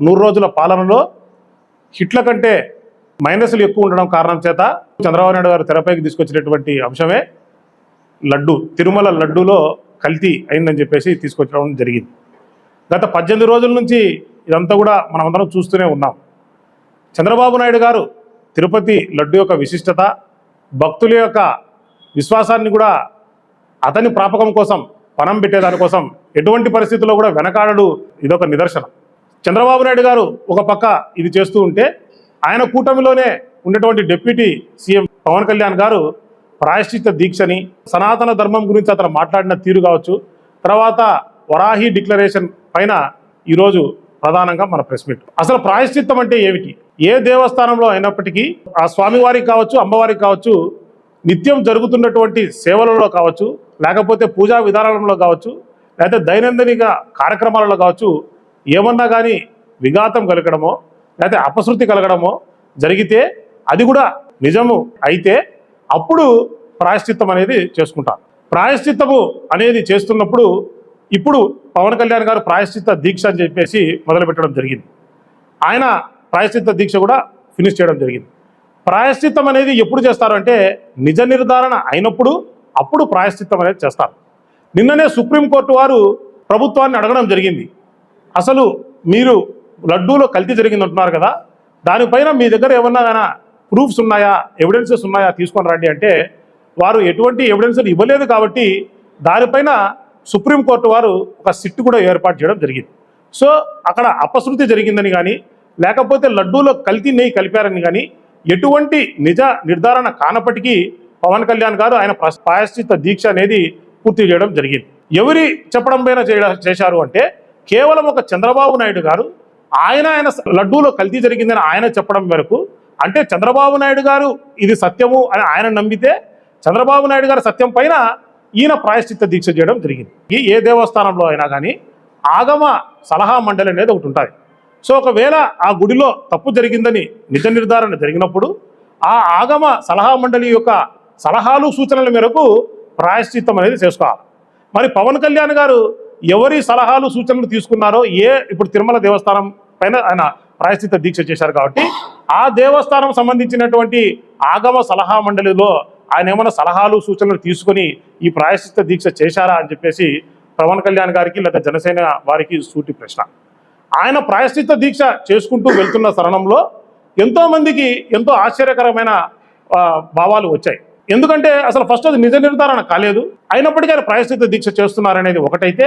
నూరు రోజుల పాలనలో హిట్ల కంటే మైనస్లు ఎక్కువ ఉండడం కారణం చేత చంద్రబాబు నాయుడు గారు తెరపైకి తీసుకొచ్చినటువంటి అంశమే లడ్డు తిరుమల లడ్డూలో కల్తీ అయిందని చెప్పేసి తీసుకొచ్చడం జరిగింది. గత పద్దెనిమిది రోజుల నుంచి ఇదంతా కూడా మనమందరం చూస్తూనే ఉన్నాం. చంద్రబాబు నాయుడు గారు తిరుపతి లడ్డు యొక్క విశిష్టత భక్తుల యొక్క విశ్వాసాన్ని కూడా అతని ప్రాపకం కోసం పణం పెట్టేదానికోసం ఎటువంటి పరిస్థితుల్లో కూడా వెనకాడడు ఇదొక నిదర్శనం. చంద్రబాబు నాయుడు గారు ఒక పక్క ఇది చేస్తూ ఉంటే ఆయన కూటమిలోనే ఉన్నటువంటి డిప్యూటీ సీఎం పవన్ కళ్యాణ్ గారు ప్రాయశ్చిత్త దీక్షని సనాతన ధర్మం గురించి అతను మాట్లాడిన తీరు కావచ్చు తర్వాత వరాహి డిక్లరేషన్ పైన ఈరోజు ప్రధానంగా మన ప్రెస్ మీట్. అసలు ప్రాయశ్చిత్తం అంటే ఏమిటి? ఏ దేవస్థానంలో అయినప్పటికీ ఆ స్వామివారికి కావచ్చు అమ్మవారికి కావచ్చు నిత్యం జరుగుతున్నటువంటి సేవలలో కావచ్చు లేకపోతే పూజా విధానాలలో కావచ్చు లేకపోతే దైనందినిక కార్యక్రమాలలో కావచ్చు ఏమన్నా కానీ విఘాతం కలగడమో లేకపోతే అపశృతి కలగడమో జరిగితే అది కూడా నిజము అయితే అప్పుడు ప్రాయశ్చిత్తం అనేది చేసుకుంటారు. ప్రాయశ్చిత్తము అనేది చేస్తున్నప్పుడు ఇప్పుడు పవన్ కళ్యాణ్ గారు ప్రాయశ్చిత్త దీక్ష అని చెప్పేసి మొదలుపెట్టడం జరిగింది. ఆయన ప్రాయశ్చిత్త దీక్ష కూడా ఫినిష్ చేయడం జరిగింది. ప్రాయశ్చిత్తం అనేది ఎప్పుడు చేస్తారు అంటే నిజ నిర్ధారణ అయినప్పుడు అప్పుడు ప్రాయశ్చిత్తం అనేది చేస్తారు. నిన్ననే సుప్రీంకోర్టు వారు ప్రభుత్వాన్ని అడగడం జరిగింది. అసలు మీరు లడ్డూలో కల్తీ జరిగింది అంటున్నారు కదా దానిపైన మీ దగ్గర ఏమన్నా కానీ ప్రూఫ్స్ ఉన్నాయా ఎవిడెన్సెస్ ఉన్నాయా తీసుకొని రండి అంటే వారు ఎటువంటి ఎవిడెన్సులు ఇవ్వలేదు కాబట్టి దానిపైన సుప్రీంకోర్టు వారు ఒక సిట్ కూడా ఏర్పాటు చేయడం జరిగింది. సో అక్కడ అపశృతి జరిగిందని కానీ లేకపోతే లడ్డూలో కల్తీ నెయ్యి కలిపారని కానీ ఎటువంటి నిజ నిర్ధారణ కానప్పటికీ పవన్ కళ్యాణ్ గారు ఆయన ప్రాయశ్చిత దీక్ష అనేది పూర్తి చేయడం జరిగింది. ఎవరి చెప్పడం పైన చేశారు అంటే కేవలం ఒక చంద్రబాబు నాయుడు గారు ఆయన ఆయన లడ్డూలో కల్తీ జరిగిందని ఆయన చెప్పడం మేరకు అంటే చంద్రబాబు నాయుడు గారు ఇది సత్యము అని ఆయన నమ్మితే చంద్రబాబు నాయుడు గారి సత్యం పైన ఈయన ప్రాయశ్చిత్త దీక్ష చేయడం జరిగింది. ఈ ఏ దేవస్థానంలో అయినా కానీ ఆగమ సలహా మండలి అనేది ఒకటి ఉంటుంది. సో ఒకవేళ ఆ గుడిలో తప్పు జరిగిందని నిజ నిర్ధారణ జరిగినప్పుడు ఆ ఆగమ సలహా మండలి యొక్క సలహాలు సూచనల మేరకు ప్రాయశ్చిత్తం అనేది చేసుకోవాలి. మరి పవన్ కళ్యాణ్ గారు ఎవరి సలహాలు సూచనలు తీసుకున్నారో ఏ ఇప్పుడు తిరుమల దేవస్థానం పైన ఆయన ప్రాయశ్చిత దీక్ష చేశారు కాబట్టి ఆ దేవస్థానం సంబంధించినటువంటి ఆగమ సలహా మండలిలో ఆయన ఏమైనా సలహాలు సూచనలు తీసుకొని ఈ ప్రాయశ్చిత్త దీక్ష చేశారా అని చెప్పేసి పవన్ కళ్యాణ్ గారికి లేదా జనసేన వారికి సూటి ప్రశ్న. ఆయన ప్రాయశ్చిత్త దీక్ష చేసుకుంటూ వెళ్తున్న తరుణంలో ఎంతోమందికి ఎంతో ఆశ్చర్యకరమైన భావాలు వచ్చాయి. ఎందుకంటే అసలు ఫస్ట్ అది నిజ నిర్ధారణ కాలేదు. అయినప్పటికీ ఆయన ప్రాయశ్చిత దీక్ష చేస్తున్నారనేది ఒకటైతే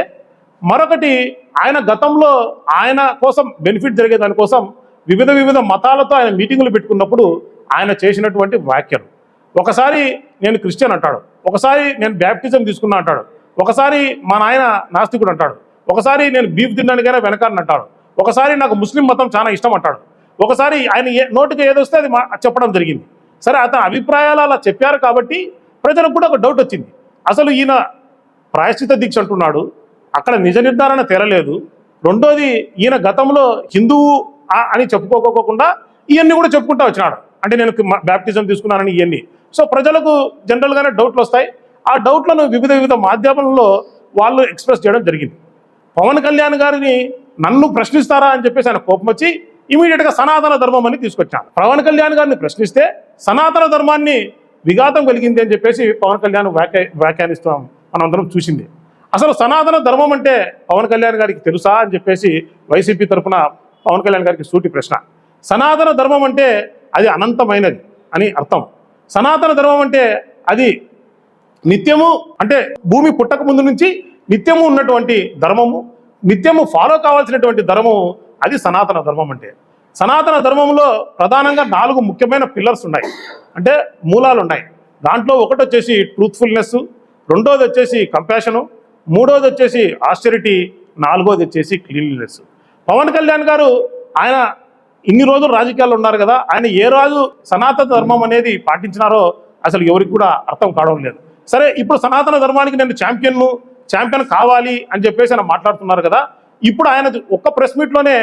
మరొకటి ఆయన గతంలో ఆయన కోసం బెనిఫిట్ జరిగే దానికోసం వివిధ వివిధ మతాలతో ఆయన మీటింగులు పెట్టుకున్నప్పుడు ఆయన చేసినటువంటి వ్యాఖ్యలు. ఒకసారి నేను క్రిస్టియన్ అంటాడు. ఒకసారి నేను బ్యాప్టిజం తీసుకున్నా అంటాడు. ఒకసారి మా నాయన నాస్తికుడు అంటాడు. ఒకసారి నేను బీఫ్ తినడానికైనా వెనకాలని అంటాడు. ఒకసారి నాకు ముస్లిం మతం చాలా ఇష్టం అంటాడు. ఒకసారి ఆయన ఏ నోటికి ఏదొస్తే అది మా- చెప్పడం జరిగింది. సరే అతని అభిప్రాయాలు అలా చెప్పారు కాబట్టి ప్రజలకు కూడా ఒక డౌట్ వచ్చింది. అసలు ఈయన ప్రాయశ్చిత దీక్ష అంటున్నాడు. అక్కడ నిజ నిర్ధారణ తెరలేదు. రెండోది ఈయన గతంలో హిందువు అని చెప్పుకోకోకుండా ఇవన్నీ కూడా చెప్పుకుంటా వచ్చినాడు. అంటే నేను బ్యాప్టిజం తీసుకున్నానని ఇవన్నీ సో ప్రజలకు జనరల్గానే డౌట్లు వస్తాయి. ఆ డౌట్లను వివిధ వివిధ మాధ్యమాలలో వాళ్ళు ఎక్స్ప్రెస్ చేయడం జరిగింది. పవన్ కళ్యాణ్ గారిని నన్ను ప్రశ్నిస్తారా అని చెప్పేసి ఆయన కోపం వచ్చి ఇమీడియట్గా సనాతన ధర్మం అని తీసుకొచ్చాను పవన్ కళ్యాణ్ గారిని ప్రశ్నిస్తే సనాతన ధర్మాన్ని విఘాతం కలిగింది అని చెప్పేసి పవన్ కళ్యాణ్ వ్యాఖ్య వ్యాఖ్యానిస్తాం మనందరం చూసింది. అసలు సనాతన ధర్మం అంటే పవన్ కళ్యాణ్ గారికి తెలుసా అని చెప్పేసి వైసీపీ తరఫున పవన్ కళ్యాణ్ గారికి సూటి ప్రశ్న. సనాతన ధర్మం అంటే అది అనంతమైనది అని అర్థం. సనాతన ధర్మం అంటే అది నిత్యము అంటే భూమి పుట్టక ముందు నుంచి నిత్యము ఉన్నటువంటి ధర్మము నిత్యము ఫాలో కావాల్సినటువంటి ధర్మము అది సనాతన ధర్మం అంటే. సనాతన ధర్మంలో ప్రధానంగా నాలుగు ముఖ్యమైన పిల్లర్స్ ఉన్నాయి. అంటే మూలాలు ఉన్నాయి దాంట్లో ఒకటి వచ్చేసి ట్రూత్ఫుల్నెస్ రెండోది వచ్చేసి కంపాషను మూడోది వచ్చేసి ఆస్టరిటీ నాలుగోది వచ్చేసి క్లీన్లీనెస్. పవన్ కళ్యాణ్ గారు ఆయన ఇన్ని రోజులు రాజకీయాల్లో ఉన్నారు కదా ఆయన ఏ రోజు సనాతన ధర్మం అనేది పాటించినారో అసలు ఎవరికి కూడా అర్థం కావడం లేదు. సరే ఇప్పుడు సనాతన ధర్మానికి నేను ఛాంపియన్ను ఛాంపియన్ కావాలి అని చెప్పేసి ఆయన మాట్లాడుతున్నారు కదా ఇప్పుడు ఆయన ఒక్క ప్రెస్ మీట్లోనే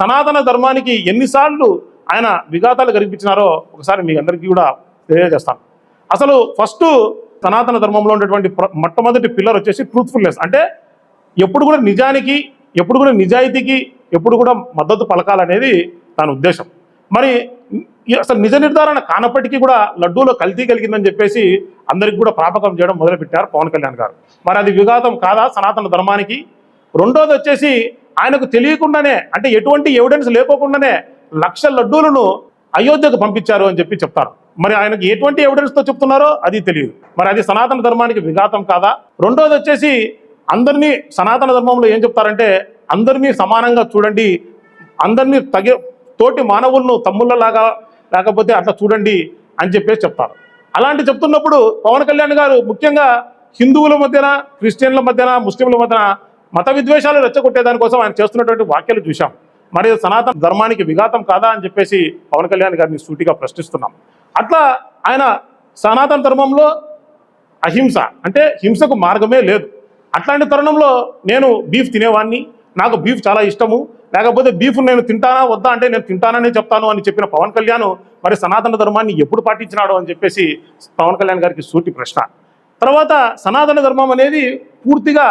సనాతన ధర్మానికి ఎన్నిసార్లు ఆయన విఘాతాలు కల్పించినారో ఒకసారి మీ అందరికీ కూడా తెలియజేస్తాను. అసలు ఫస్ట్ సనాతన ధర్మంలో ఉన్నటువంటి మొట్టమొదటి పిల్లర్ వచ్చేసి ట్రూత్ఫుల్నెస్ అంటే ఎప్పుడు కూడా నిజానికి ఎప్పుడు కూడా నిజాయితీకి ఎప్పుడు కూడా మద్దతు పలకాలనేది దాని ఉద్దేశం. మరి ఈ అసలు నిజ నిర్ధారణ కానప్పటికీ కూడా లడ్డూలో కల్తీ కలిగిందని చెప్పేసి అందరికి కూడా ప్రాపకం చేయడం మొదలుపెట్టారు పవన్ కళ్యాణ్ గారు. మరి అది విఘాతం కాదా సనాతన ధర్మానికి? రెండోది వచ్చేసి ఆయనకు తెలియకుండానే అంటే ఎటువంటి ఎవిడెన్స్ లేకోకుండానే లక్ష లడ్డూలను అయోధ్యకు పంపించారు అని చెప్పి చెప్తారు. మరి ఆయనకు ఎటువంటి ఎవిడెన్స్తో చెప్తున్నారో అది తెలియదు. మరి అది సనాతన ధర్మానికి విఘాతం కాదా? రెండోది వచ్చేసి అందరినీ సనాతన ధర్మంలో ఏం చెప్తారంటే అందరినీ సమానంగా చూడండి అందరినీ తగే తోటి మానవులను తమ్ముళ్ళలాగా లేకపోతే అట్లా చూడండి అని చెప్పేసి చెప్తారు. అలాంటి చెప్తున్నప్పుడు పవన్ కళ్యాణ్ గారు ముఖ్యంగా హిందువుల మధ్యన క్రిస్టియన్ల మధ్యన ముస్లింల మధ్యన మత విద్వేషాలు రెచ్చగొట్టేదానికోసం ఆయన చేస్తున్నటువంటి వాక్యాలు చూశాం. మరి సనాతన ధర్మానికి విఘాతం కాదా అని చెప్పేసి పవన్ కళ్యాణ్ గారిని సూటిగా ప్రశ్నిస్తున్నాం. అట్లా ఆయన సనాతన ధర్మంలో అహింస అంటే హింసకు మార్గమే లేదు. అట్లాంటి తరుణంలో నేను బీఫ్ తినేవాడిని నాకు బీఫ్ చాలా ఇష్టము లేకపోతే బీఫ్ నేను తింటానా వద్దా అంటే నేను తింటానని చెప్తాను అని చెప్పిన పవన్ కళ్యాణ్ మరి సనాతన ధర్మాన్ని ఎప్పుడు పాటించినాడు అని చెప్పేసి పవన్ కళ్యాణ్ గారికి సూటి ప్రశ్న. తర్వాత సనాతన ధర్మం అనేది పూర్తిగా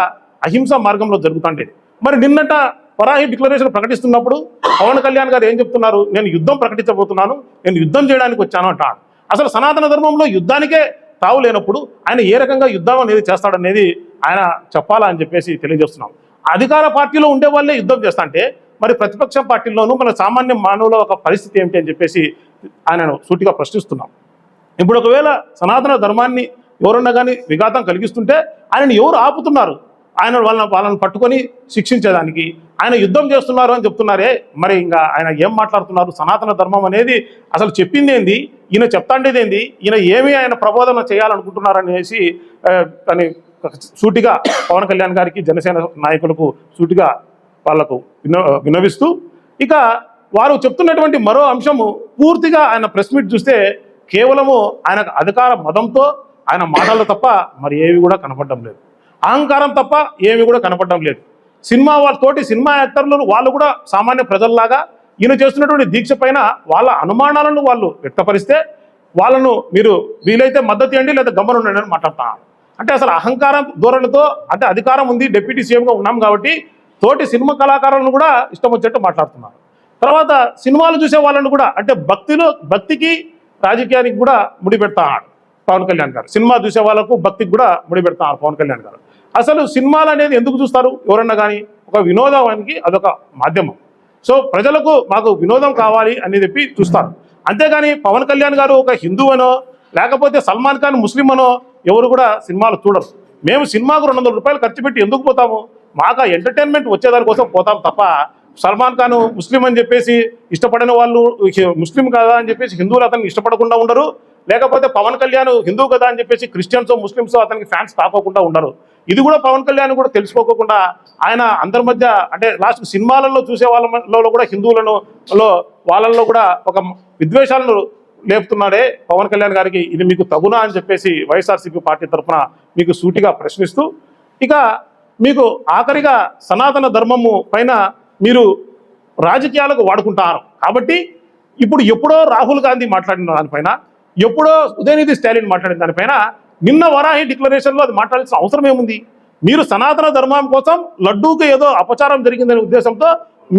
అహింస మార్గంలో జరుగుతుండేది. మరి నిన్నట పరాహి డిక్లరేషన్ ప్రకటిస్తున్నప్పుడు పవన్ కళ్యాణ్ గారు ఏం చెప్తున్నారు? నేను యుద్ధం ప్రకటించబోతున్నాను నేను యుద్ధం చేయడానికి వచ్చాను అంటాడు అసలు సనాతన ధర్మంలో యుద్ధానికే తావు లేనప్పుడు ఆయన ఏ రకంగా యుద్ధం అనేది చేస్తాడనేది ఆయన చెప్పాలా అని చెప్పేసి తెలియజేస్తున్నాం. అధికార పార్టీలో ఉండే వాళ్ళే యుద్ధం చేస్తా అంటే మరి ప్రతిపక్ష పార్టీల్లోనూ మన సామాన్య మానవుల ఒక పరిస్థితి ఏమిటి అని చెప్పేసి ఆయనను సూటిగా ప్రశ్నిస్తున్నాం. ఇప్పుడు ఒకవేళ సనాతన ధర్మాన్ని ఎవరన్నా కానీ విఘాతం కలిగిస్తుంటే ఆయనను ఎవరు ఆపుతున్నారు? ఆయన వాళ్ళని వాళ్ళని పట్టుకొని శిక్షించేదానికి. ఆయన యుద్ధం చేస్తున్నారు అని చెప్తున్నారే. మరి ఇంకా ఆయన ఏం మాట్లాడుతున్నారు? సనాతన ధర్మం అనేది అసలు చెప్పింది ఏంది? ఈయన చెప్తాండేది ఏంది? ఈయన ఏమి ఆయన ప్రబోధన చేయాలనుకుంటున్నారనేసి అని సూటిగా పవన్ కళ్యాణ్ గారికి జనసేన నాయకులకు సూటిగా వాళ్ళకు వినవిస్తూ ఇక వారు చెప్తున్నటువంటి మరో అంశము పూర్తిగా ఆయన ప్రెస్ మీట్ చూస్తే కేవలము ఆయన అధికార మదంతో ఆయన మాటలు తప్ప మరి ఏవి కూడా కనపడడం లేదు. అహంకారం తప్ప ఏమి కూడా కనపడడం లేదు. సినిమా వాళ్ళతోటి సినిమా యాక్టర్లు వాళ్ళు కూడా సామాన్య ప్రజల్లాగా ఈయన చేస్తున్నటువంటి దీక్ష పైన వాళ్ళ అనుమానాలను వాళ్ళు వ్యక్తపరిస్తే వాళ్ళను మీరు వీలైతే మద్దతు ఇవ్వండి లేదా గమ్మను ఉండండి అని మాట్లాడుతున్నాను అంటే అసలు అహంకారం ధోరణితో అంటే అధికారం ఉంది డిప్యూటీ సీఎంగా ఉన్నాం కాబట్టి తోటి సినిమా కళాకారులను కూడా ఇష్టం వచ్చేట్టు మాట్లాడుతున్నారు. తర్వాత సినిమాలు చూసే వాళ్ళని కూడా అంటే భక్తిలో భక్తికి రాజకీయానికి కూడా ముడిపెడతాడు పవన్ కళ్యాణ్ గారు. సినిమా చూసే వాళ్ళకు భక్తికి కూడా ముడిపెడతారు పవన్ కళ్యాణ్ గారు. అసలు సినిమాలు అనేది ఎందుకు చూస్తారు? ఎవరన్నా కానీ ఒక వినోదానికి అదొక మాధ్యమం. సో ప్రజలకు మాకు వినోదం కావాలి అని చెప్పి చూస్తారు. అంతేగాని పవన్ కళ్యాణ్ గారు ఒక హిందువనో లేకపోతే సల్మాన్ ఖాన్ ముస్లిం అనో ఎవరు కూడా సినిమాలు చూడరు. మేము సినిమాకు రెండు వందల రూపాయలు ఖర్చు పెట్టి ఎందుకు పోతాము? మాకు ఎంటర్టైన్మెంట్ వచ్చేదానికోసం పోతాం తప్ప సల్మాన్ ఖాన్ ముస్లిం అని చెప్పేసి ఇష్టపడని వాళ్ళు ముస్లిం కదా అని చెప్పేసి హిందువులు అతన్ని ఇష్టపడకుండా ఉండరు. లేకపోతే పవన్ కళ్యాణ్ హిందూ కదా అని చెప్పేసి క్రిస్టియన్స్ ముస్లిమ్స్ అతనికి ఫ్యాన్స్ కాకోకుండా ఉండరు. ఇది కూడా పవన్ కళ్యాణ్ కూడా తెలుసుకోకుండా ఆయన అందరి మధ్య అంటే లాస్ట్ సినిమాలలో చూసే వాళ్ళలో కూడా హిందువులను లో వాళ్ళల్లో కూడా ఒక విద్వేషాలను లేపుతున్నాడే పవన్ కళ్యాణ్ గారికి. ఇది మీకు తగునా అని చెప్పేసి వైఎస్ఆర్సీపీ పార్టీ తరఫున మీకు సూటిగా ప్రశ్నిస్తూ ఇక మీకు ఆఖరిగా సనాతన ధర్మము పైన మీరు రాజకీయాలకు వాడుకుంటారు. కాబట్టి ఇప్పుడు ఎప్పుడో రాహుల్ గాంధీ మాట్లాడిన దానిపైన ఎప్పుడో ఉదయనిధి స్టాలిన్ మాట్లాడిన దానిపైన నిన్న వరాహి డిక్లరేషన్లో అది మాట్లాడాల్సిన అవసరం ఏముంది? మీరు సనాతన ధర్మం కోసం లడ్డూకి ఏదో అపచారం జరిగిందనే ఉద్దేశంతో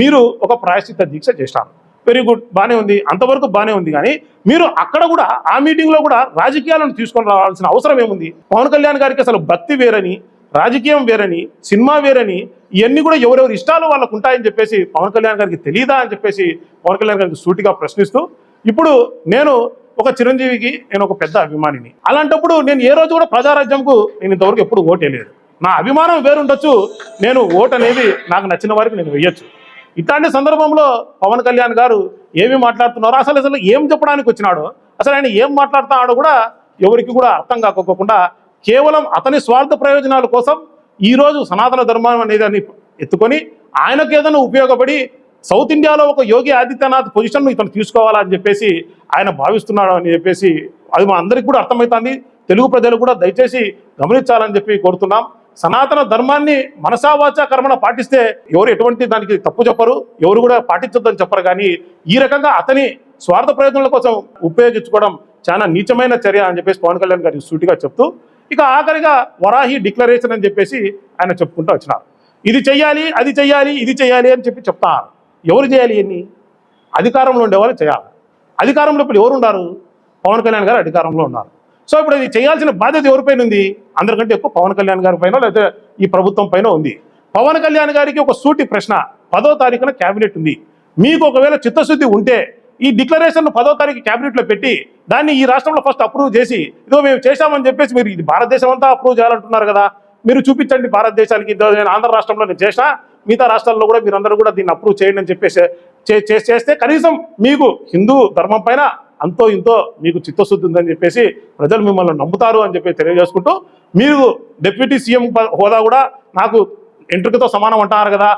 మీరు ఒక ప్రాయశ్చిత దీక్ష చేశారు. వెరీ గుడ్ బాగానే ఉంది. అంతవరకు బాగానే ఉంది. కానీ మీరు అక్కడ కూడా ఆ మీటింగ్లో కూడా రాజకీయాలను తీసుకొని రావాల్సిన అవసరం ఏముంది? పవన్ కళ్యాణ్ గారికి అసలు భక్తి వేరని రాజకీయం వేరని సినిమా వేరని ఇవన్నీ కూడా ఎవరెవరి ఇష్టాలు వాళ్ళకు ఉంటాయని చెప్పేసి పవన్ కళ్యాణ్ గారికి తెలియదా అని చెప్పేసి పవన్ కళ్యాణ్ గారికి సూటిగా ప్రశ్నిస్తూ ఇప్పుడు నేను ఒక చిరంజీవికి నేను ఒక పెద్ద అభిమానిని. అలాంటప్పుడు నేను ఏ రోజు కూడా ప్రజారాజ్యంకు నేను ఇంతవరకు ఎప్పుడు ఓటేయలేదు. నా అభిమానం వేరుండొచ్చు నేను ఓటు అనేది నాకు నచ్చిన వారికి నేను వేయొచ్చు. ఇట్లాంటి సందర్భంలో పవన్ కళ్యాణ్ గారు ఏమి మాట్లాడుతున్నారో? అసలు అసలు ఏం చెప్పడానికి వచ్చినాడో అసలు ఆయన ఏం మాట్లాడుతున్నాడో కూడా ఎవరికి కూడా అర్థం కాకోకుండా కేవలం అతని స్వార్థ ప్రయోజనాల కోసం ఈ రోజు సనాతన ధర్మం అనేది అని ఎత్తుకొని ఆయనకు ఏదైనా ఉపయోగపడి సౌత్ ఇండియాలో ఒక యోగి ఆదిత్యనాథ్ పొజిషన్ను ఇతను తీసుకోవాలని చెప్పేసి ఆయన భావిస్తున్నాడు అని చెప్పేసి అది మా అందరికి కూడా అర్థమవుతుంది. తెలుగు ప్రజలు కూడా దయచేసి గమనించాలని చెప్పి కోరుతున్నాం. సనాతన ధర్మాన్ని మనసావాచ కర్మణ పాటిస్తే ఎవరు ఎటువంటి దానికి తప్పు చెప్పరు ఎవరు కూడా పాటించొద్దని చెప్పరు. కానీ ఈ రకంగా అతని స్వార్థ ప్రయోజనాల కోసం ఉపయోగించుకోవడం చాలా నీచమైన చర్య అని చెప్పేసి పవన్ కళ్యాణ్ గారికి సూటిగా చెప్తూ ఇక ఆఖరిగా వరాహి డిక్లరేషన్ అని చెప్పేసి ఆయన చెప్పుకుంటూ వచ్చినారు. ఇది చెయ్యాలి అది చెయ్యాలి ఇది చెయ్యాలి అని చెప్పి చెప్తాను ఎవరు చేయాలి ఇవన్నీ? అధికారంలో ఉండేవాళ్ళు చేయాలి. అధికారంలో ఇప్పుడు ఎవరు ఉన్నారు? పవన్ కళ్యాణ్ గారు అధికారంలో ఉన్నారు. సో ఇప్పుడు ఇది చేయాల్సిన బాధ్యత ఎవరిపైన ఉంది? అందరికంటే ఎక్కువ పవన్ కళ్యాణ్ గారి పైన లేకపోతే ఈ ప్రభుత్వం పైన ఉంది. పవన్ కళ్యాణ్ గారికి ఒక సూటి ప్రశ్న పదో తారీఖున క్యాబినెట్ ఉంది. మీకు ఒకవేళ చిత్తశుద్ధి ఉంటే ఈ డిక్లరేషన్ పదో తారీఖు క్యాబినెట్లో పెట్టి దాన్ని ఈ రాష్ట్రంలో ఫస్ట్ అప్రూవ్ చేసి ఇదో మేము చేశామని చెప్పేసి మీరు ఇది భారతదేశం అంతా అప్రూవ్ చేయాలంటున్నారు కదా. మీరు చూపించండి భారతదేశానికి ఇదో నేను ఆంధ్ర రాష్ట్రంలో నేను చేసినా మిగతా రాష్ట్రాల్లో కూడా మీరందరూ కూడా దీన్ని అప్రూవ్ చేయండి అని చెప్పేసి చే- చేస్తే కనీసం మీకు హిందూ ధర్మం పైన అంతో ఇంతో మీకు చిత్తశుద్ధి ఉందని చెప్పేసి ప్రజలు మిమ్మల్ని నమ్ముతారు అని చెప్పి తెలియజేసుకుంటూ మీరు డిప్యూటీ సీఎం ప- హోదా కూడా నాకు ఎంట్రుకతో సమానం అంటారు కదా.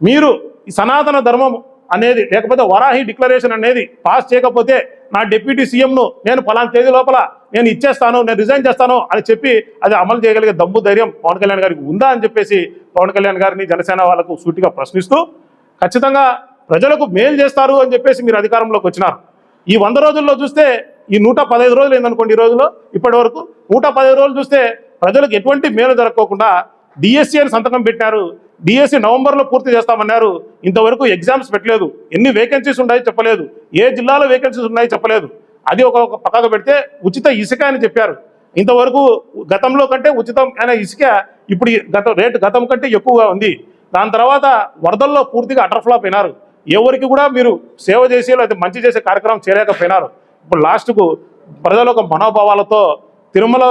మీరు ఈ సనాతన ధర్మం అనేది లేకపోతే వరాహి డిక్లరేషన్ అనేది పాస్ చేయకపోతే నా డిప్యూటీ సీఎంను నేను ఫలానా తేదీ లోపల నేను ఇచ్చేస్తాను నేను రిజైన్ చేస్తాను అని చెప్పి అది అమలు చేయగలిగే దమ్ము ధైర్యం పవన్ కళ్యాణ్ గారికి ఉందా అని చెప్పేసి పవన్ కళ్యాణ్ గారిని జనసేన వాళ్ళకు సూటిగా ప్రశ్నిస్తూ ఖచ్చితంగా ప్రజలకు మేలు చేస్తారు అని చెప్పేసి మీరు అధికారంలోకి వచ్చినారు. ఈ వంద రోజుల్లో చూస్తే ఈ నూట పదహైదు రోజులు ఏందనుకోండి ఈ రోజులో ఇప్పటి వరకు నూట పదహైదు రోజులు చూస్తే ప్రజలకు ఎటువంటి మేలు జరగకోకుండా డిఎస్సి అని సంతకం పెట్టారు డిఎస్సి నవంబర్లో పూర్తి చేస్తామన్నారు. ఇంతవరకు ఎగ్జామ్స్ పెట్టలేదు. ఎన్ని వేకెన్సీస్ ఉన్నాయో చెప్పలేదు. ఏ జిల్లాలో వేకెన్సీస్ ఉన్నాయో చెప్పలేదు. అది ఒక పక్కకు పెడితే ఉచిత ఇసుక అని చెప్పారు. ఇంతవరకు గతంలో కంటే ఉచితం అనే ఇసుక ఇప్పుడు ఈ గత రేటు గతం కంటే ఎక్కువగా ఉంది. దాని తర్వాత వరదల్లో పూర్తిగా అటర్ఫ్లాప్ అయినారు. ఎవరికి కూడా మీరు సేవ చేసి లేకపోతే మంచి చేసే కార్యక్రమం చేయలేకపోయినారు. ఇప్పుడు లాస్ట్కు ప్రజల ఒక మనోభావాలతో తిరుమల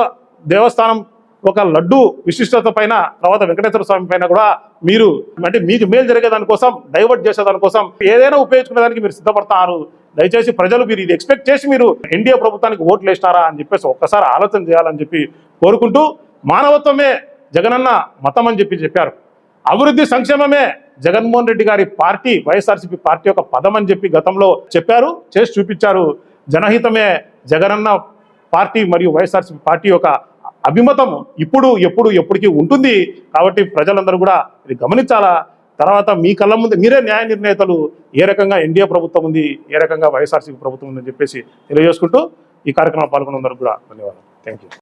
దేవస్థానం ఒక లడ్డు విశిష్టత పైన తర్వాత వెంకటేశ్వర స్వామి పైన కూడా మీరు అంటే మీకు మేలు జరిగే దానికోసం డైవర్ట్ చేసే దానికోసం ఏదైనా ఉపయోగించుకునే దానికి మీరు సిద్ధపడతారు. దయచేసి ప్రజలు మీరు ఇది ఎక్స్పెక్ట్ చేసి మీరు ఎన్డీఏ ప్రభుత్వానికి ఓట్లు వేసినారా అని చెప్పేసి ఒక్కసారి ఆలోచన చేయాలని చెప్పి కోరుకుంటూ మానవత్వమే జగనన్న మతం అని చెప్పి చెప్పారు. అభివృద్ధి సంక్షేమమే జగన్మోహన్ రెడ్డి గారి పార్టీ వైఎస్ఆర్సీపీ పార్టీ యొక్క పదం అని చెప్పి గతంలో చెప్పారు చేసి చూపించారు. జనహితమే జగనన్న పార్టీ మరియు వైఎస్ఆర్సీపీ పార్టీ యొక్క అభిమతం ఇప్పుడు ఎప్పుడు ఎప్పటికీ ఉంటుంది. కాబట్టి ప్రజలందరూ కూడా ఇది గమనించాలా? తర్వాత మీ కళ్ళ ముందు మీరే న్యాయ నిర్ణేతలు. ఏ రకంగా ఎన్డీఏ ప్రభుత్వం ఉంది ఏ రకంగా వైఎస్ఆర్సీపీ ప్రభుత్వం ఉందని చెప్పేసి తెలియజేసుకుంటూ ఈ కార్యక్రమంలో పాల్గొన్నందరూ కూడా ధన్యవాదాలు. Thank you